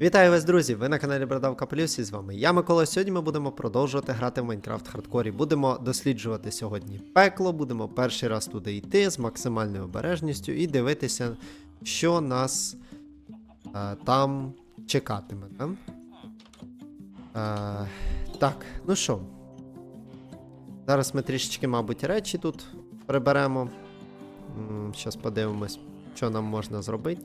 Вітаю вас, друзі! Ви на каналі Брадавка Плюс і з вами я Микола. Сьогодні ми будемо продовжувати грати в Майнкрафт хардкорі. Будемо досліджувати сьогодні пекло, будемо перший раз туди йти з максимальною обережністю і дивитися, що нас е, там чекатиме. Е, так, ну що. Зараз ми трішечки, мабуть, речі тут приберемо. Зараз подивимось, що нам можна зробити.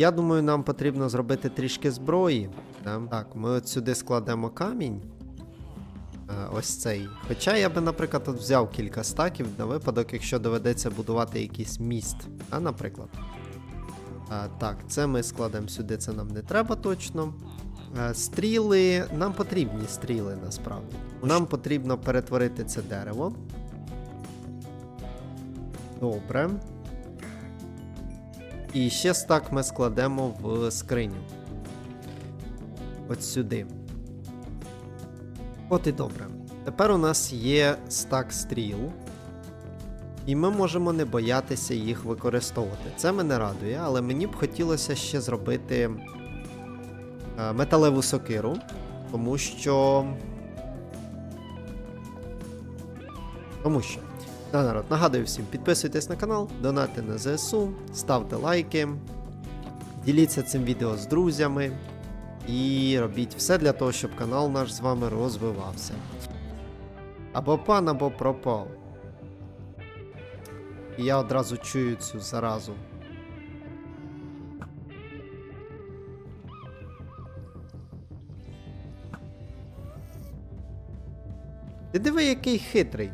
Я думаю, нам потрібно зробити трішки зброї. Да? Так, ми от сюди складемо камінь. Е, ось цей. Хоча я би, наприклад, от взяв кілька стаків на випадок, якщо доведеться будувати якийсь міст. А, наприклад. Е, так, це ми складемо сюди, це нам не треба точно. Е, стріли. Нам потрібні стріли насправді. Нам потрібно перетворити це дерево. Добре. І ще стак ми складемо в скриню. От сюди. От і добре. Тепер у нас є стак стріл. І ми можемо не боятися їх використовувати. Це мене радує, але мені б хотілося ще зробити е, металеву сокиру, тому що. Тому що. Да, народ, нагадую всім, підписуйтесь на канал, донати на ЗСУ, ставте лайки, діліться цим відео з друзями і робіть все для того, щоб канал наш з вами розвивався. Або пан, або пропав. І я одразу чую цю заразу. Ти диви, який хитрий.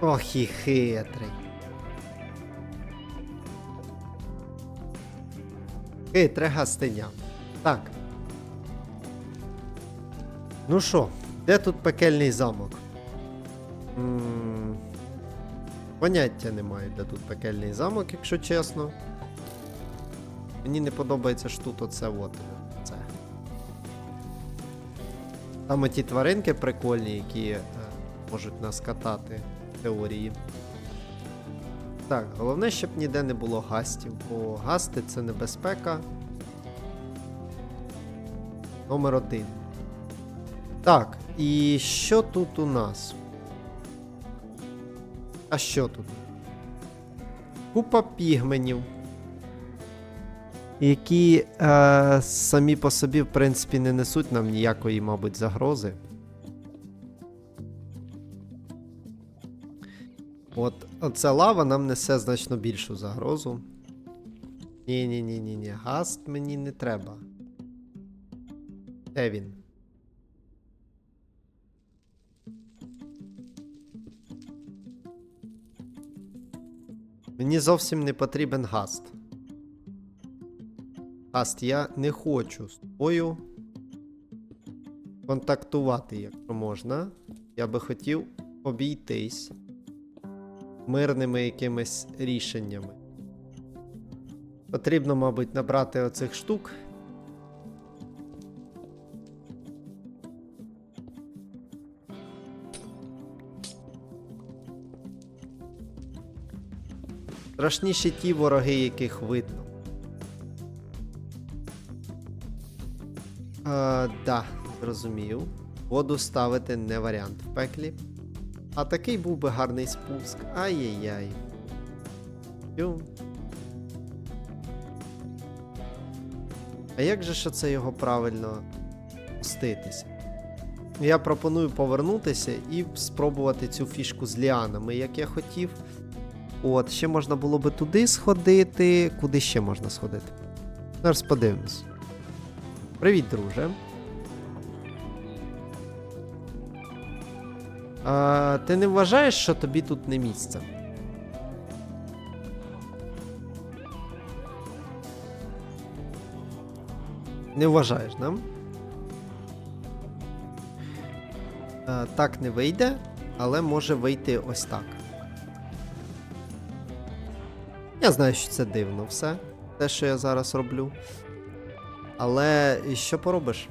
Ох і хитрий. Хитре гастиня. Так. Ну що, де тут пекельний замок? м Поняття немає, де тут пекельний замок, якщо чесно. Мені не подобається ж тут оце от. Це. Там оті тваринки прикольні, які е, можуть нас катати теорії. Так, головне, щоб ніде не було гастів, бо гасти це небезпека. Номер один. Так, і що тут у нас? А що тут? Купа пігменів. Які е, самі по собі, в принципі, не несуть нам ніякої, мабуть, загрози. Оця лава нам несе значно більшу загрозу. ні ні ні ні ні Гаст мені не треба. Де він? Мені зовсім не потрібен гаст. Гаст, я не хочу з тобою контактувати, якщо можна. Я би хотів обійтись мирними якимись рішеннями. Потрібно, мабуть, набрати оцих штук. Страшніші ті вороги, яких видно. А, да, зрозумів. Воду ставити не варіант в пеклі. А такий був би гарний спуск. Ай-яй-яй. А як же ж це його правильно спуститися? Я пропоную повернутися і спробувати цю фішку з ліанами, як я хотів. От, ще можна було би туди сходити. Куди ще можна сходити? Зараз подивимось. Привіт, друже. А, ти не вважаєш, що тобі тут не місце? Не вважаєш, да? А, так не вийде. але може вийти ось так. Я знаю, що це дивно все, те, що я зараз роблю. Але що поробиш?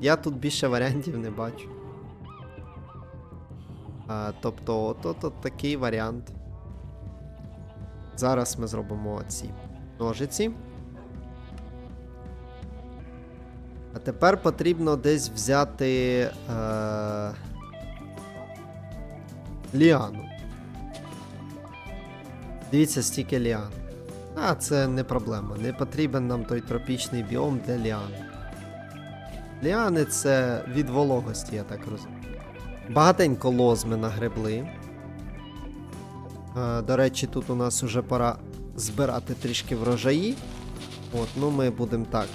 Я тут більше варіантів не бачу. А, тобто, от, от, от такий варіант. Зараз ми зробимо ці ножиці. А тепер потрібно десь взяти е... ліану. Дивіться, стільки ліан. А, це не проблема. Не потрібен нам той тропічний біом для ліан. Ліани це від вологості, я так розумію. Багатенько лоз ми нагребли. Е, До речі, тут у нас вже пора збирати трішки врожаї. От, ну ми будемо так.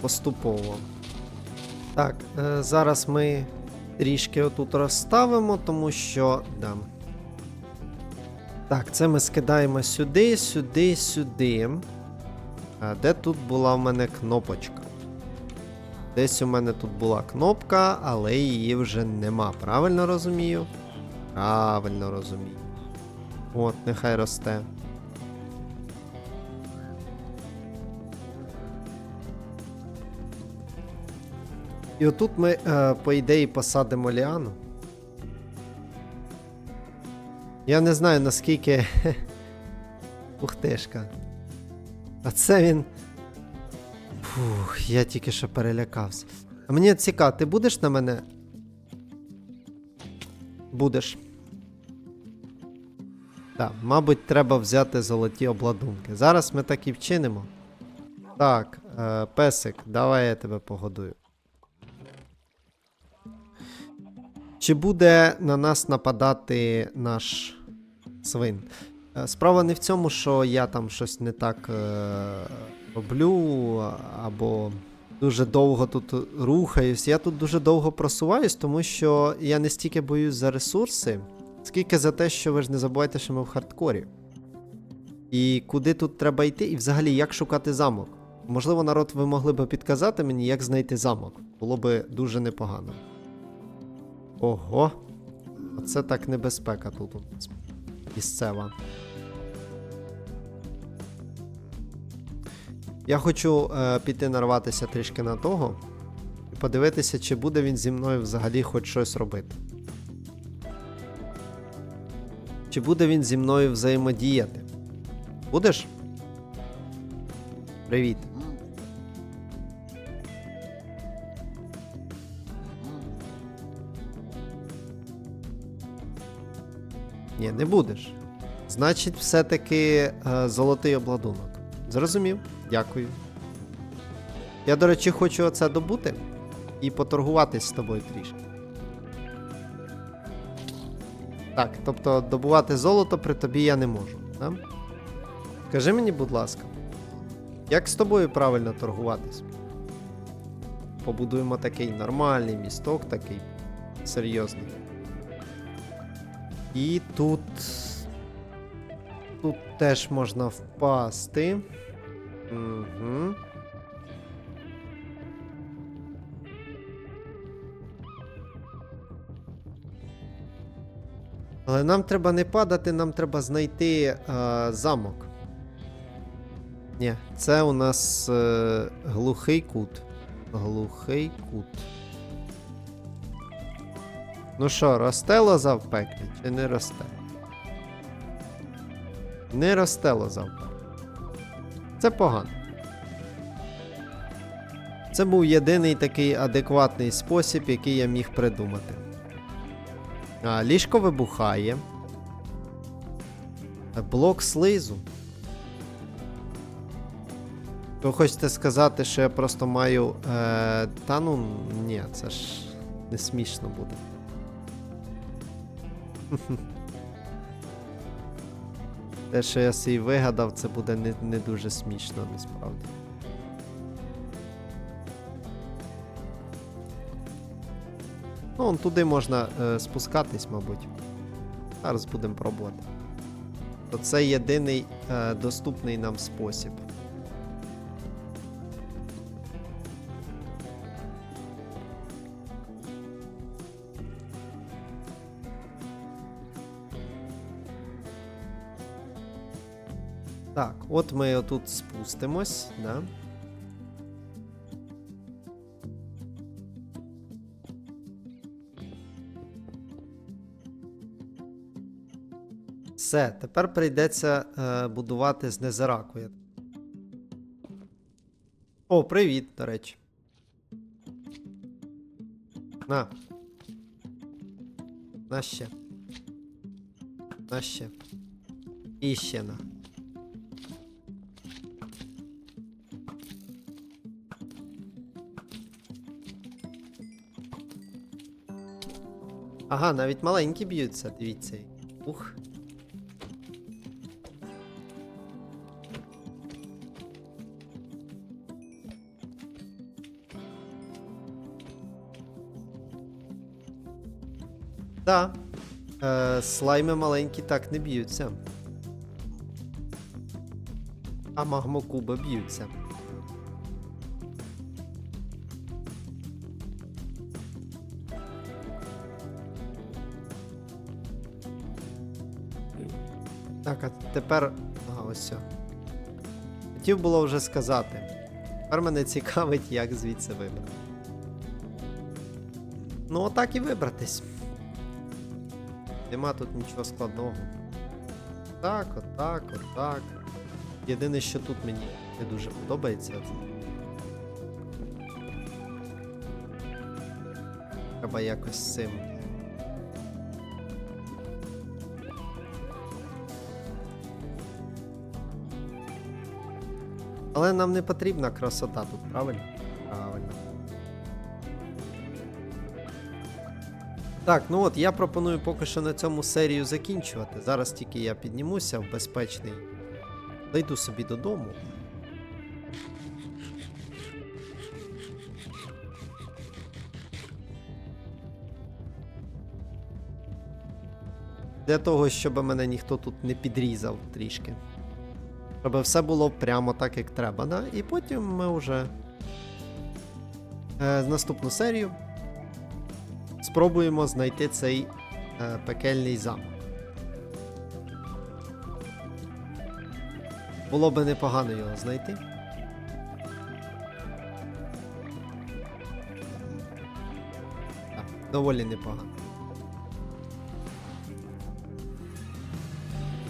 Поступово. Так, е, зараз ми трішки отут розставимо, тому що. Да. Так, це ми скидаємо сюди, сюди, сюди. А де тут була в мене кнопочка? Десь у мене тут була кнопка, але її вже нема. Правильно розумію? Правильно розумію. От, нехай росте. І отут ми, е, по ідеї, посадимо ліану. Я не знаю наскільки. Ухтешка. А це він. Фух, я тільки що перелякався. А мені цікаво, ти будеш на мене? Будеш. Так, мабуть, треба взяти золоті обладунки. Зараз ми так і вчинимо. Так, е, песик, давай я тебе погодую. Чи буде на нас нападати наш свин? Е, Справа не в цьому, що я там щось не так е, роблю, або дуже довго тут рухаюсь. Я тут дуже довго просуваюсь, тому що я не стільки боюсь за ресурси, скільки за те, що ви ж не забувайте, що ми в хардкорі. І куди тут треба йти, і взагалі як шукати замок. Можливо, народ, ви могли би підказати мені, як знайти замок. Було би дуже непогано. Ого. Оце так небезпека тут. Місцева. Я хочу е, піти нарватися трішки на того і подивитися, чи буде він зі мною взагалі хоч щось робити. Чи буде він зі мною взаємодіяти? Будеш? Привіт. Ні, не будеш. Значить, все-таки е, золотий обладунок. Зрозумів. Дякую. Я, до речі, хочу оце добути і поторгуватись з тобою трішки. Так, тобто добувати золото при тобі я не можу. Да? Скажи мені, будь ласка, як з тобою правильно торгуватись? Побудуємо такий нормальний місток, такий серйозний. І тут. Тут теж можна впасти. Угу. Але нам треба не падати, нам треба знайти е, замок. Ні, це у нас е, глухий кут. Глухий кут. Ну що, росте лоза в пеклі чи не росте? Не росте лоза в пеклі. Це погано. Це був єдиний такий адекватний спосіб, який я міг придумати. А, ліжко вибухає. Блок слизу. Ви хочете сказати, що я просто маю. Е, та ну, ні, це ж не смішно буде. Те, що я свій вигадав, це буде не, не дуже смішно, насправді. Ну, туди можна е, спускатись, мабуть. Зараз будемо пробувати. То це єдиний е, доступний нам спосіб. От ми отут спустимось, да? Все, тепер прийдеться е, будувати з незараку. О, привіт, до речі. На. На ще. На ще. І ще на. Ага, навіть маленькі б'ються, дивіться. Ух. Да. Е, слайми маленькі так не б'ються. А магмокуби б'ються. Так, а тепер. Ага, ось все. Хотів було вже сказати. Тепер мене цікавить, як звідси вибрати. Ну, отак і вибратись. Нема тут нічого складного. Так, отак, отак. Єдине, що тут мені не дуже подобається. Треба якось з цим. Але нам не потрібна красота тут, правильно? Правильно. Так, ну от я пропоную поки що на цьому серію закінчувати. Зараз тільки я піднімуся в безпечний. Дойду собі додому. Для того, щоб мене ніхто тут не підрізав трішки. Щоб все було прямо так, як треба. Да? І потім ми вже е, наступну серію спробуємо знайти цей е, пекельний замок. Було би непогано його знайти. Так, доволі непогано.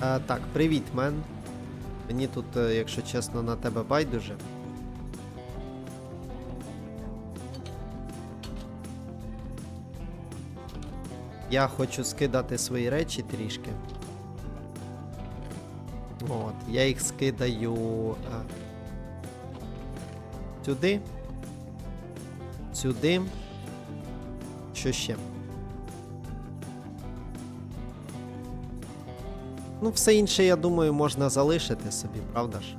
Е, так, привіт, мен. Мені тут, е, якщо чесно, на тебе байдуже. Я хочу скидати свої речі трішки. От, я їх скидаю а, сюди. Сюди. Що ще? Ну, все інше, я думаю, можна залишити собі, правда ж?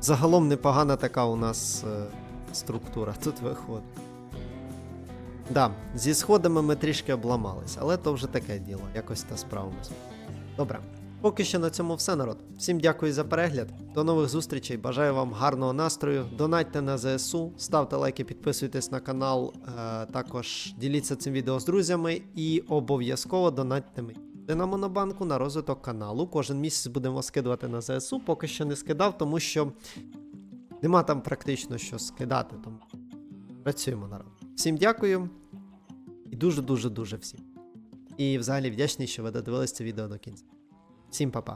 Загалом непогана така у нас е, структура тут виходить. Да, зі сходами ми трішки обламались, але то вже таке діло, якось та справимось. Добре, поки що на цьому все, народ. Всім дякую за перегляд. До нових зустрічей. Бажаю вам гарного настрою. Донатьте на ЗСУ, ставте лайки, підписуйтесь на канал. Е, також діліться цим відео з друзями і обов'язково донатьте мені. Де на монобанку на розвиток каналу. Кожен місяць будемо скидувати на ЗСУ. Поки що не скидав, тому що нема там практично що скидати. Тому працюємо народ. Всім дякую. І дуже-дуже дуже всім. І взагалі вдячний, що ви додивились це відео до кінця. Всім па-па.